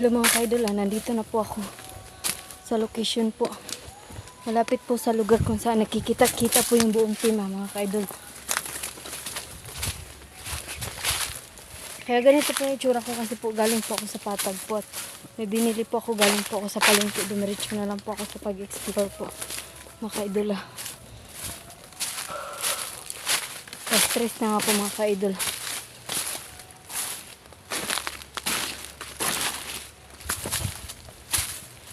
Hello mga ka-idol, ah, nandito na po ako sa location po. Malapit po sa lugar kung saan nakikita-kita po yung buong team ah, mga ka-idol. Kaya ganito po yung itsura ko kasi po galing po ako sa patag po at may binili po ako galing po ako sa palengke. Dumiretso na lang po ako sa pag-explore po. Mga ka-idol ah. stress na nga po mga ka-idol.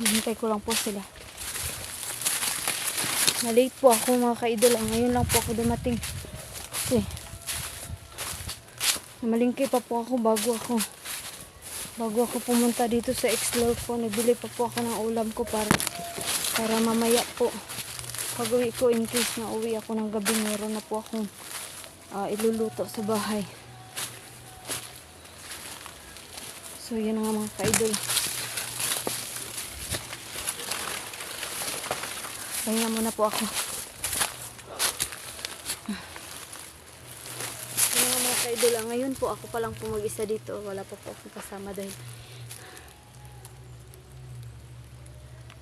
Hintay ko lang po sila. Na-late po ako mga ka-idol. ah. Ngayon lang po ako dumating. Kasi, namalingki pa po ako bago ako bago ako pumunta dito sa Explore po. Nabili pa po ako ng ulam ko para para mamaya po pag uwi ko in case na uwi ako ng gabi meron na po akong ah, iluluto sa bahay. So, yun nga mga ka-idol. Pahinga muna po ako. Na nga mga ka-idol. ah. Ngayon po ako pa lang po mag-isa dito. Wala pa po akong kasama dahil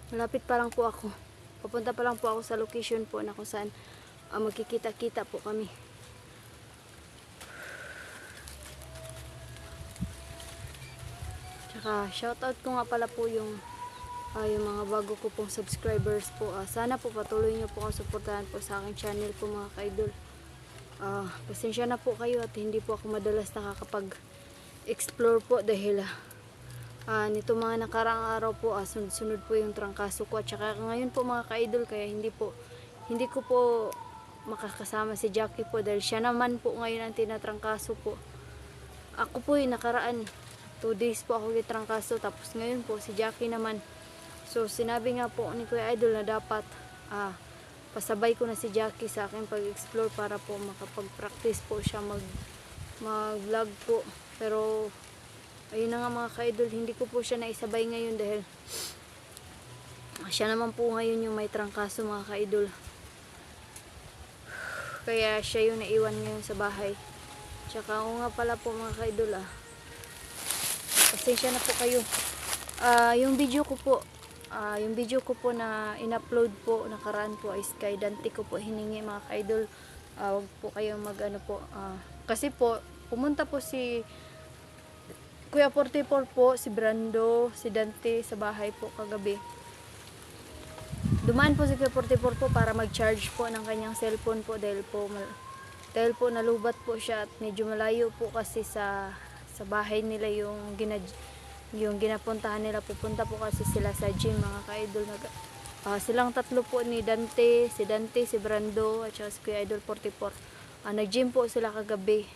malapit pa lang po ako. Papunta pa lang po ako sa location po na kung saan ah, magkikita-kita po kami. Tsaka shoutout ko nga pala po yung ah, yung mga bago ko pong subscribers po. Ah, sana po patuloy niyo po akong suportahan po sa aking channel po mga kaidol. Ah, pasensya na po kayo at hindi po ako madalas nakakapag explore po dahil ah, ah, nito mga nakaraang araw po ah, sunod-sunod po yung trangkaso ko at saka ngayon po mga kaidol kaya hindi po hindi ko po makakasama si Jackie po dahil siya naman po ngayon ang tinatrangkaso po. Ako po yung nakaraan 2 days po ako gitrangkaso tapos ngayon po si Jackie naman so sinabi nga po ni Kuya Idol na dapat ah, pasabay ko na si Jackie sa akin pag-explore para po makapag-practice po siya mag mag-vlog po. Pero ayun na nga mga ka-idol hindi ko po siya naisabay ngayon dahil siya naman po ngayon yung may trangkaso mga ka-idol. Kaya siya yung naiwan ngayon sa bahay. Tsaka ako nga pala po mga ka-idol ah. Pasensya na po kayo. Ah, yung video ko po, ah, yung video ko po na in-upload po nakaraan po ay Sky Dante ko po hiningi mga ka-idol. Ah, wag po kayong mag-ano po. ah, kasi po, pumunta po si Kuya 44 po, si Brando, si Dante sa bahay po kagabi. Dumaan po si Kuya 44 po para mag-charge po ng kanyang cellphone po dahil po dahil po nalubat po siya at medyo malayo po kasi sa sa bahay nila yung gina yung ginapuntahan nila pupunta po kasi sila sa gym mga ka-idol. Nag ah, silang tatlo po ni Dante si Dante si Brando at si Kuya Idol 44 Ah, nag-gym po sila kagabi.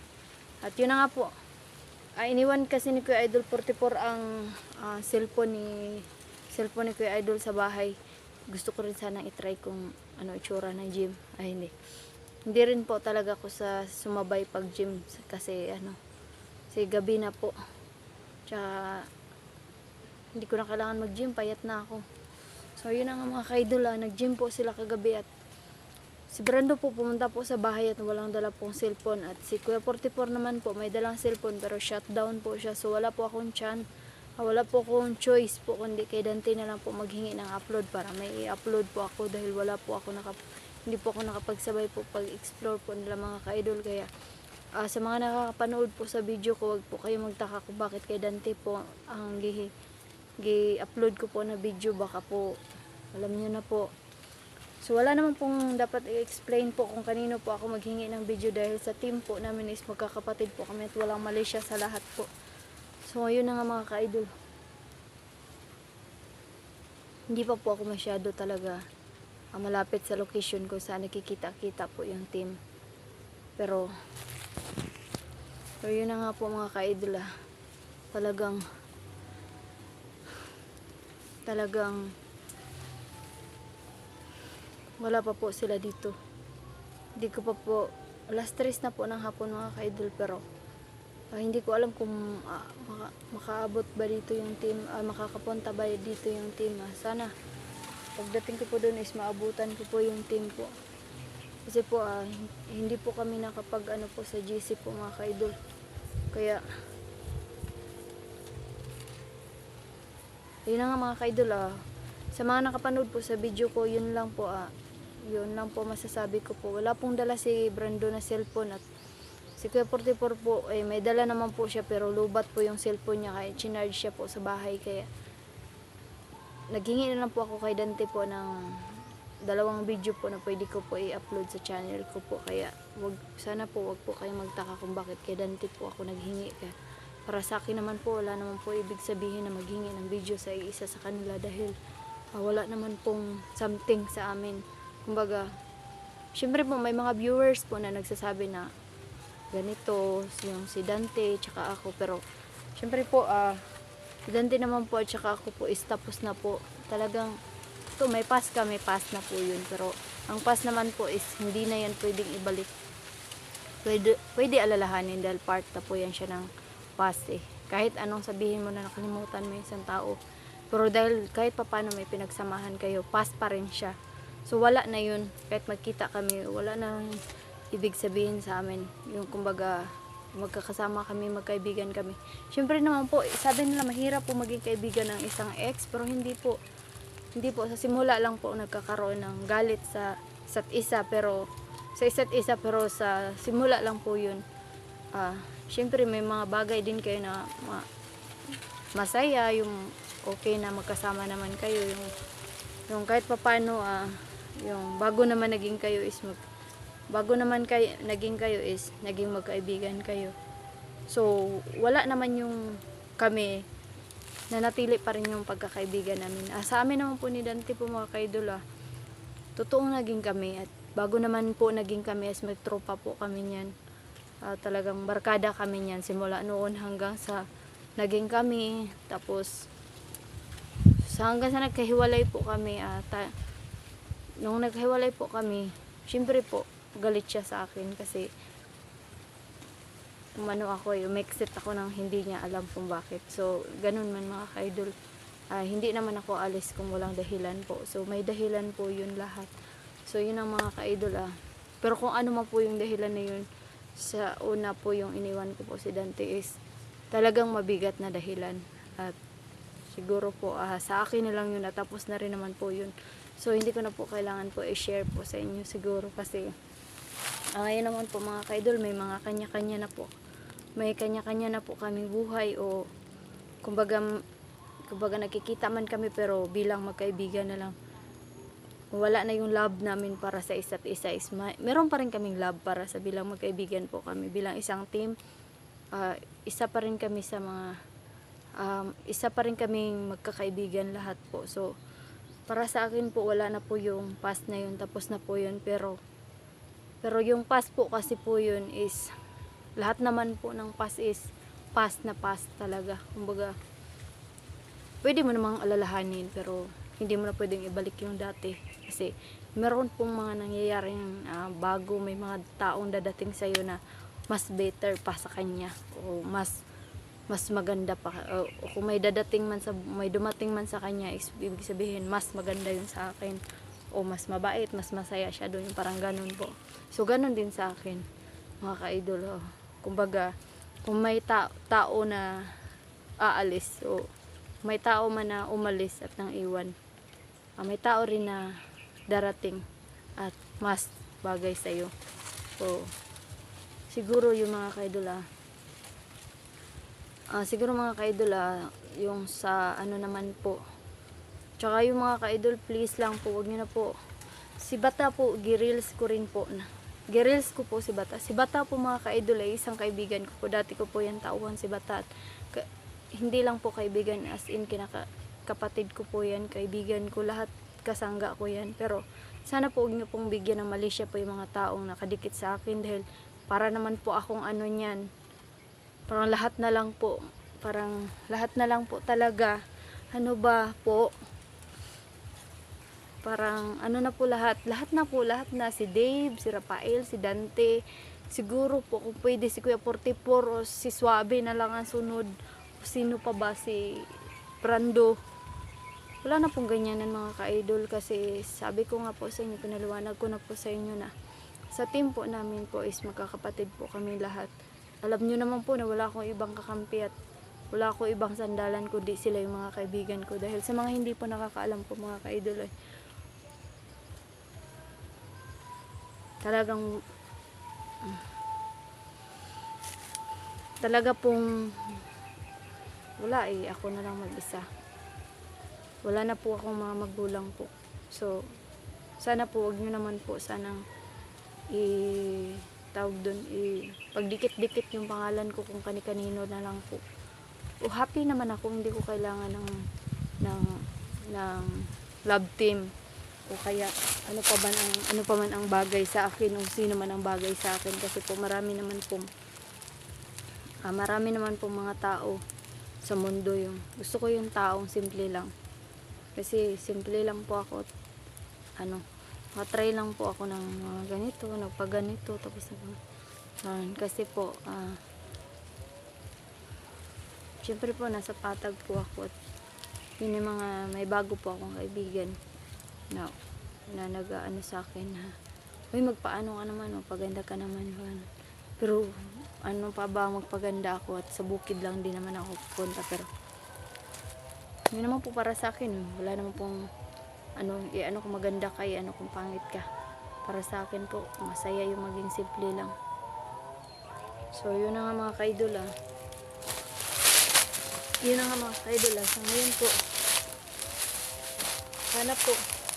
At yun na nga po. Ah, iniwan kasi ni Kuya Idol 44 ang ah, cellphone ni cellphone ni Kuya Idol sa bahay. Gusto ko rin sana itry kung ano itsura ng gym. Ay hindi. Hindi rin po talaga ako sa sumabay pag gym kasi ano kasi gabi na po. Tsaka hindi ko na kailangan mag gym payat na ako. So yun na nga mga kaidol ah, nag gym po sila kagabi at si Brando po pumunta po sa bahay at walang dala pong cellphone. At si Kuya 44 naman po may dalang cellphone pero shutdown po siya. So wala po akong chan ah, wala po akong choice po kundi kay Dante na lang po maghingi ng upload para may i-upload po ako dahil wala po ako nakap hindi po ako nakapagsabay po pag-explore po nila mga ka-idol. Kaya ah, sa mga nakakapanood po sa video ko wag po kayo magtaka kung bakit kay Dante po ang gi, gi-upload ko po na video baka po alam niyo na po so wala naman pong dapat i-explain po kung kanino po ako maghingi ng video dahil sa team po namin is magkakapatid po kami at walang mali siya sa lahat po so ngayon na nga mga ka-idol hindi pa po ako masyado talaga ah, malapit sa location ko saan nakikita-kita po yung team. Pero, pero yun na nga po mga ka-idol ah. Talagang, talagang, wala pa po sila dito. Hindi ko pa po, alas tres na po ng hapon mga ka-idol pero, ah, hindi ko alam kung ah, maka- makaabot ba dito yung team, ah, makakapunta ba dito yung team. ah. sana, pagdating ko po doon is maabutan ko po yung team po. Kasi po, hin- hindi po kami nakapag ano po sa GC po mga ka-idol. Kaya, Ayun na nga mga ka-idol ah. Sa mga nakapanood po sa video ko, yun lang po ah. Yun lang po masasabi ko po. Wala pong dala si Brando na cellphone at si Kuya 44 po, eh, may dala naman po siya pero lubat po yung cellphone niya kaya chinarge siya po sa bahay kaya naghingi na lang po ako kay Dante po ng dalawang video po na pwede ko po i-upload sa channel ko po kaya wag sana po wag po kayong magtaka kung bakit kay Dante po ako naghingi kaya para sa akin naman po wala naman po ibig sabihin na maghingi ng video sa isa sa kanila dahil ah, wala naman pong something sa amin. Kumbaga syempre po may mga viewers po na nagsasabi na ganito yung si Dante tsaka ako. Pero syempre po ah si Dante naman po at tsaka ako po is tapos na po. Talagang to may pass ka may pass na po yun. Pero ang pass naman po is hindi na yan pwedeng ibalik. Pwede, pwede alalahanin dahil part na po yan siya ng past eh. Kahit anong sabihin mo na nakalimutan mo isang tao pero dahil kahit papano may pinagsamahan kayo past pa rin siya. So wala na yun. Kahit magkita kami wala na ibig sabihin sa amin. Yung kumbaga magkakasama kami magkaibigan kami. Syempre naman po sabi nila mahirap po maging kaibigan ng isang ex pero hindi po hindi po. Sa simula lang po nagkakaroon ng galit sa isa't isa pero sa isa't isa pero sa simula lang po yun ah syempre may mga bagay din kayo na ma- masaya yung okay na magkasama naman kayo yung yung kahit papano ah yung bago naman naging kayo is mag bago naman kayo naging kayo is naging magkaibigan kayo so wala naman yung kami nanatili pa rin yung pagkakaibigan namin. Ah, sa amin naman po ni Dante po mga kaidol ah, totoong naging kami at bago naman po naging kami as magtropa po kami niyan. Ah, talagang barkada kami niyan simula noon hanggang sa naging kami tapos sa hanggang sa nagkahiwalay po kami ah, ta- nung nagkahiwalay po kami syempre po galit siya sa akin kasi umano ako, yung exit ako nang hindi niya alam kung bakit. So, ganun man mga ka-idol. Ah, hindi naman ako alis kung walang dahilan po. So, may dahilan po yun lahat. So, yun ang mga ka-idol ah. Pero kung ano man po yung dahilan na yun, sa una po yung iniwan ko po si Dante is talagang mabigat na dahilan. At siguro po ah, sa akin na lang yun at tapos na rin naman po yun. So, hindi ko na po kailangan po i-share po sa inyo siguro kasi Ah, ngayon naman po mga kaidol, may mga kanya-kanya na po. May kanya-kanya na po kaming buhay o kumbaga, kumbaga nakikita man kami pero bilang magkaibigan na lang. Wala na yung love namin para sa isa't isa. Is, ma- meron pa rin kaming love para sa bilang magkaibigan po kami. Bilang isang team, ah, isa pa rin kami sa mga um, isa pa rin kaming magkakaibigan lahat po. So, para sa akin po, wala na po yung past na yun. Tapos na po yun. Pero, pero yung past po kasi po yun is, lahat naman po ng past is, past na past talaga. Kumbaga, pwede mo namang alalahanin, pero hindi mo na pwedeng ibalik yung dati. Kasi, meron pong mga nangyayaring ah, bago, may mga taong dadating sa'yo na mas better pa sa kanya. O mas, mas maganda pa. O, kung may dadating man sa, may dumating man sa kanya, ibig sabihin, mas maganda yun sa akin o mas mabait, mas masaya siya doon, parang ganun po. So, ganun din sa akin, mga ka-idol. Oh. Kumbaga, kung may ta- tao na aalis, o may tao man na umalis at nang iwan, ah, may tao rin na darating at mas bagay sa'yo. So, siguro yung mga ka-idol, ah, ah, siguro mga ka-idol, ah, yung sa ano naman po, Tsaka yung mga ka-idol, please lang po, wag niyo na po. Si Bata po, girils ko rin po. na Girils ko po si Bata. Si Bata po mga ka-idol ay isang kaibigan ko po. Dati ko po yan tauhan si Bata. At hindi lang po kaibigan as in kinaka kapatid ko po yan, kaibigan ko lahat kasangga ko yan. Pero sana po huwag niyo pong bigyan ng mali po yung mga taong nakadikit sa akin dahil para naman po akong ano niyan. Parang lahat na lang po, parang lahat na lang po talaga. Ano ba po? parang ano na po lahat, lahat na po, lahat na si Dave, si Rafael, si Dante, siguro po kung pwede si Kuya 44 o si Suabe na lang ang sunod, sino pa ba si Brando. Wala na pong ganyanan mga ka-idol kasi sabi ko nga po sa inyo, pinaliwanag ko na po sa inyo na sa team po namin po is magkakapatid po kami lahat. Alam nyo naman po na wala akong ibang kakampi at wala ko ibang sandalan kundi sila yung mga kaibigan ko. Dahil sa mga hindi po nakakaalam po mga ka-idol ay talagang talaga pong wala eh, ako na lang mag-isa. Wala na po akong mga magulang po. So, sana po, wag nyo naman po, sanang i tawag doon, i pagdikit-dikit yung pangalan ko kung kani-kanino na lang po. O happy naman ako, hindi ko kailangan ng ng ng love team o kaya ano pa man ang ano pa man ang bagay sa akin o sino man ang bagay sa akin kasi po marami naman pong ah, marami naman pong mga tao sa mundo yung gusto ko yung taong simple lang kasi simple lang po ako ano try lang po ako ng mga ganito nagpaganito tapos nag kasi po ah syempre po nasa patag po ako at yun yung mga may bago po akong kaibigan na na nag-ano sa akin na uy magpaano ka naman magpaganda ka naman Juan." pero ano pa ba magpaganda ako at sa bukid lang din naman ako pupunta pero yun naman po para sa akin wala naman pong ano, eh, ano kung maganda kay ano kung pangit ka. Para sa akin po masaya yung maging simple lang. So yun na nga mga kaidol ah. Yun na nga mga kaidol ah. So ngayon po sana po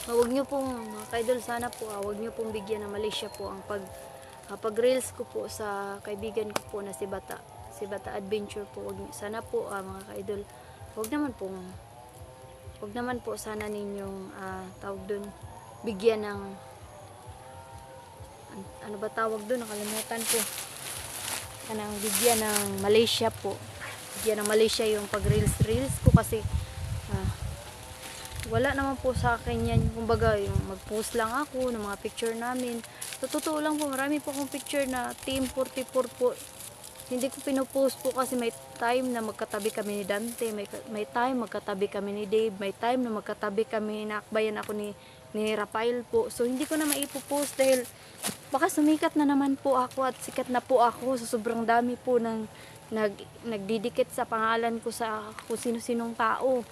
ah, wag nyo pong mga kaidol sana po ah, wag nyo pong bigyan ng Malaysia po ang pag ah, pag reels ko po sa kaibigan ko po na si Bata si Bata Adventure po. Wag, nyo- sana po ah, mga kaidol wag naman pong wag naman po sana ninyong ah, tawag dun bigyan ng an- ano ba tawag dun nakalimutan ko. Kanang bigyan ng Malaysia po. Bigyan ng Malaysia yung pag reels reels ko kasi ah, wala naman po sa akin yan. Kumbaga yung mag-post lang ako ng mga picture namin. Sa totoo lang po marami po akong picture na team 44 po hindi ko pinopost po kasi may time na magkatabi kami ni Dante, may, may time magkatabi kami ni Dave, may time na magkatabi kami na akbayan ako ni, ni Rafael po. So hindi ko na maipopost dahil baka sumikat na naman po ako at sikat na po ako sa sobrang dami po ng nag, nagdidikit sa pangalan ko sa kung sino-sinong tao.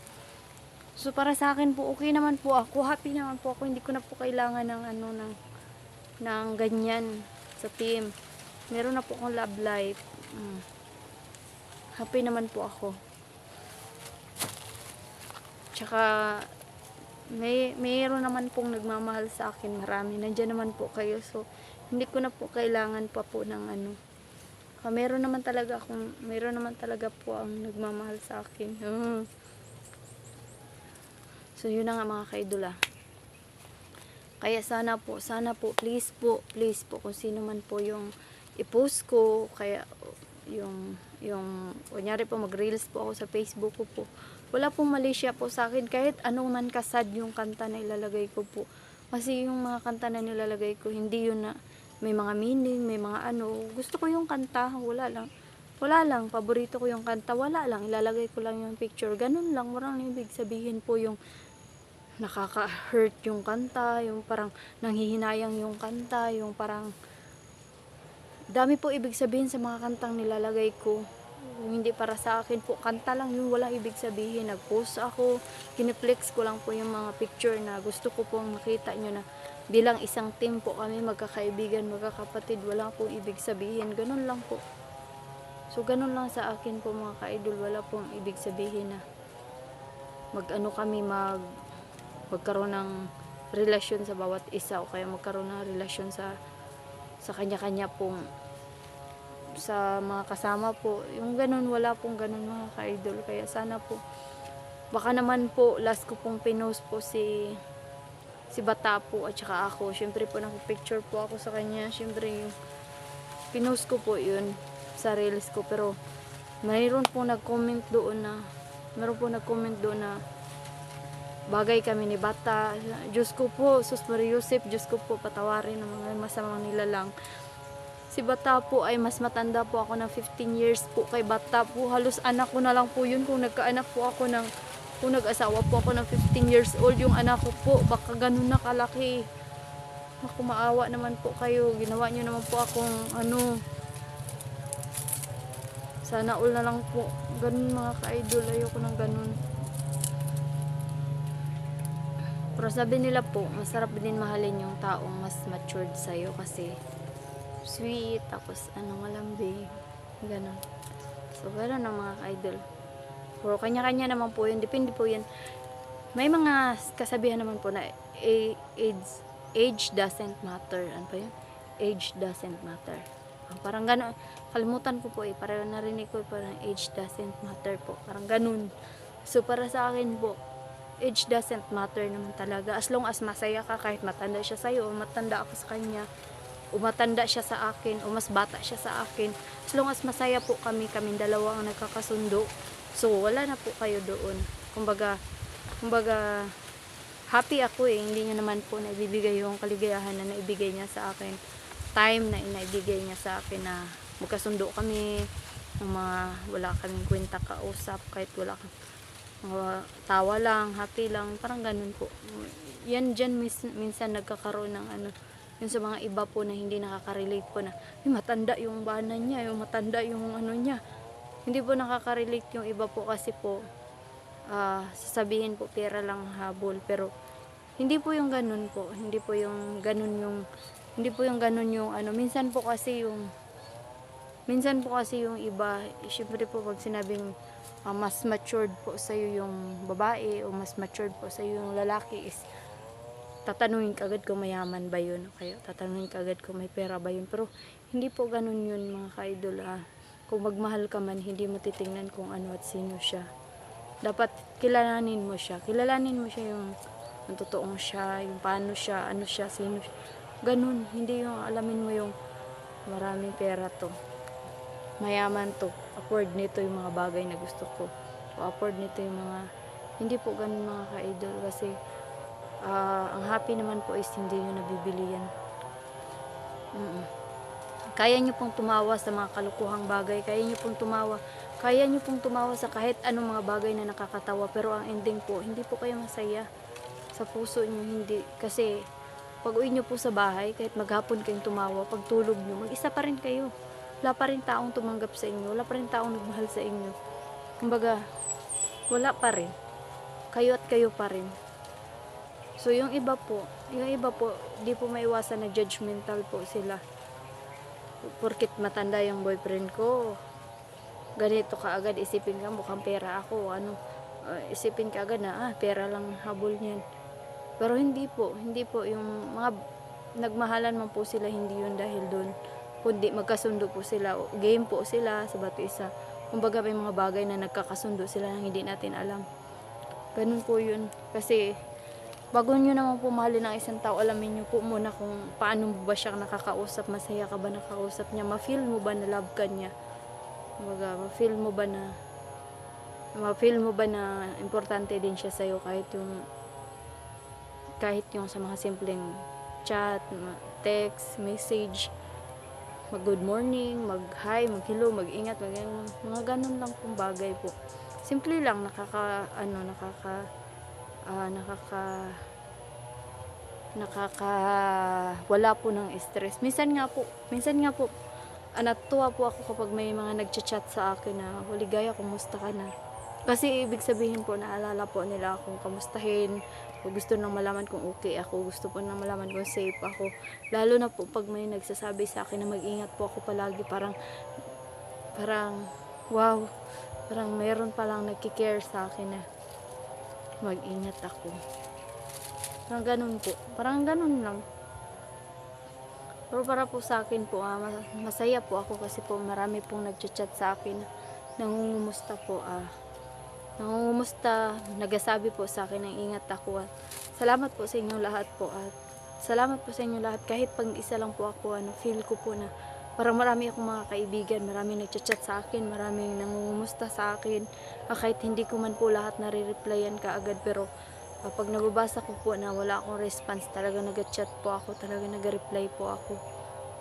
So para sa akin po okay naman po ako, happy naman po ako, hindi ko na po kailangan ng ano ng ng ganyan sa team. Meron na po akong love life. Mm. Happy naman po ako. Tsaka may mayroon naman pong nagmamahal sa akin marami. Nandiyan naman po kayo. So hindi ko na po kailangan pa po ng ano. Ah, meron naman talaga akong meron naman talaga po ang nagmamahal sa akin. Mm. So yun na nga mga kaidol ah. Kaya sana po, sana po, please po, please po, kung sino man po yung i-post ko, kaya yung, yung, kunyari po mag-reels po ako sa Facebook ko po. Wala pong Malaysia po sa akin, kahit anong man kasad yung kanta na ilalagay ko po. Kasi yung mga kanta na nilalagay ko, hindi yun na may mga meaning, may mga ano. Gusto ko yung kanta, wala lang. Wala lang, paborito ko yung kanta, wala lang. Ilalagay ko lang yung picture. Ganun lang, walang ibig sabihin po yung nakaka-hurt yung kanta, yung parang nanghihinayang yung kanta, yung parang dami po ibig sabihin sa mga kantang nilalagay ko. Yung hindi para sa akin po, kanta lang yun, wala ibig sabihin. Nag-post ako, kiniplex ko lang po yung mga picture na gusto ko pong makita nyo na bilang isang team po kami, magkakaibigan, magkakapatid, wala pong ibig sabihin. Ganun lang po. So, ganun lang sa akin po mga ka-idol, wala pong ibig sabihin na mag-ano kami, mag magkaroon ng relasyon sa bawat isa o kaya magkaroon ng relasyon sa sa kanya-kanya pong sa mga kasama po. Yung ganun wala pong ganun mga ka-idol. Kaya sana po baka naman po last ko pong pinost po si si Bata po at saka ako. Syempre po nakipicture po ako sa kanya. Syempre yung ko po yun sa reels ko. Pero mayroon po nag-comment doon na mayroon po nag-comment doon na bagay kami ni Bata. Diyos ko po, Sus Maria Yusef, Diyos ko po, patawarin ng mga masamang nilalang. Si Bata po ay mas matanda po ako ng 15 years po kay Bata po. Halos anak ko na lang po yun kung nagkaanak po ako ng kung nag-asawa po ako ng 15 years old yung anak ko po. Baka ganun na kalaki. Ako naman po kayo. Ginawa nyo naman po akong ano. Sana all na lang po. Ganun mga ka-idol. Ayoko ng ganun. Pero sabi nila po, masarap din mahalin yung taong mas matured sa'yo kasi sweet, tapos ano malambing, ganun. So, ganun ang mga ka-idol. Pero kanya-kanya naman po yun, depende po yan. May mga kasabihan naman po na age, age doesn't matter. Ano pa yun? Age doesn't matter. Ah, parang gano'n. Kalimutan ko po eh. Parang narinig ko parang age doesn't matter po. Parang ganun. So, para sa akin po, age doesn't matter naman talaga. As long as masaya ka, kahit matanda siya sa'yo, o matanda ako sa kanya, o matanda siya sa akin, o mas bata siya sa akin, as long as masaya po kami, kaming dalawa ang nagkakasundo, so wala na po kayo doon. Kumbaga, kumbaga, happy ako eh, hindi niya naman po naibibigay yung kaligayahan na naibigay niya sa akin. Time na inaibigay niya sa akin na magkasundo kami, mga wala kaming kwenta kausap, kahit wala kang mga tawa lang, happy lang, parang ganun po. Yan dyan mis- minsan nagkakaroon ng ano, yun sa mga iba po na hindi nakaka-relate po na, "Ay, matanda yung bana niya, yung matanda yung ano niya. Hindi po nakaka-relate yung iba po kasi po, ah, sasabihin po pera lang habol, pero hindi po yung ganun po, hindi po yung ganun yung, hindi po yung ganun yung ano, minsan po kasi yung, minsan po kasi yung iba, syempre po pag sinabing ah, mas matured po sa yung babae o mas matured po sa yung lalaki is tatanungin ka agad kung mayaman ba yun kaya tatanungin ka agad kung may pera ba yun. Pero hindi po ganun yun mga ka-idol ah. kung magmahal ka man hindi mo titingnan kung ano at sino siya. Dapat kilalanin mo siya. Kilalanin mo siya yung ang totoong siya yung paano siya ano siya sino siya. Ganun. Hindi yung alamin mo yung maraming pera to. Mayaman to afford nito yung mga bagay na gusto ko. O afford nito yung mga hindi po ganun mga ka-idol kasi ah, ang happy naman po is hindi nyo nabibili yan. Mm-mm. kaya nyo pong tumawa sa mga kalukuhang bagay. Kaya nyo pong tumawa. Kaya nyo pong tumawa sa kahit anong mga bagay na nakakatawa. Pero ang ending po hindi po kayo masaya sa puso nyo. Hindi. Kasi pag uwi nyo po sa bahay kahit maghapon kayong tumawa pag tulog nyo mag isa pa rin kayo wala pa rin taong tumanggap sa inyo, wala pa rin taong nagmahal sa inyo. Kumbaga, wala pa rin. Kayo at kayo pa rin. So, yung iba po, yung iba po, di po maiwasan na judgmental po sila. Porkit matanda yung boyfriend ko, ganito ka agad, isipin ka, mukhang pera ako, ano, uh, isipin ka agad na, ah, pera lang habol niyan. Pero hindi po, hindi po, yung mga nagmahalan man po sila, hindi yun dahil doon kundi magkasundo po sila, o game po sila sa bato isa. Kumbaga may mga bagay na nagkakasundo sila na hindi natin alam. Ganun po yun. Kasi bago nyo naman po mahalin ng isang tao, alamin nyo po muna kung paano mo ba siya nakakausap, masaya ka ba nakakausap niya, ma-feel mo ba na love ka niya. Kumbaga, ma-feel mo ba na ma-feel mo ba na importante din siya sa'yo kahit yung kahit yung sa mga simpleng chat, text, message, mag good morning, mag hi, mag hello, mag ingat, mag mga ganun lang pong bagay po. Simple lang nakaka ano nakaka ah, nakaka nakaka wala po ng stress. Minsan nga po, minsan nga po ah, natuwa po ako kapag may mga nagchat-chat sa akin na huligaya, kumusta ka na? Kasi ibig sabihin po, naalala po nila akong kamustahin, o gusto nang malaman kung okay ako, gusto po nang malaman kung safe ako. Lalo na po pag may nagsasabi sa akin na mag-ingat po ako palagi, parang, parang, wow, parang mayroon palang nagkikare sa akin na mag-ingat ako. Parang ganun po, parang ganun lang. Pero para po sa akin po, ah, mas- masaya po ako kasi po marami pong nagchat-chat sa akin, nangungumusta po, ah, nangungumusta, nagasabi po sa akin ng ingat ako at salamat po sa inyo lahat po at salamat po sa inyo lahat. Kahit pag isa lang po ako ano, feel ko po na parang marami akong mga kaibigan, marami nagchat-chat sa akin, maraming nangungumusta sa akin. Ah, kahit hindi ko man po lahat nare-replyan kaagad pero ah, pag nababasa ko po na wala akong response talaga nag-chat po ako, talaga nag-reply po ako.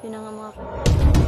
Yun ang mga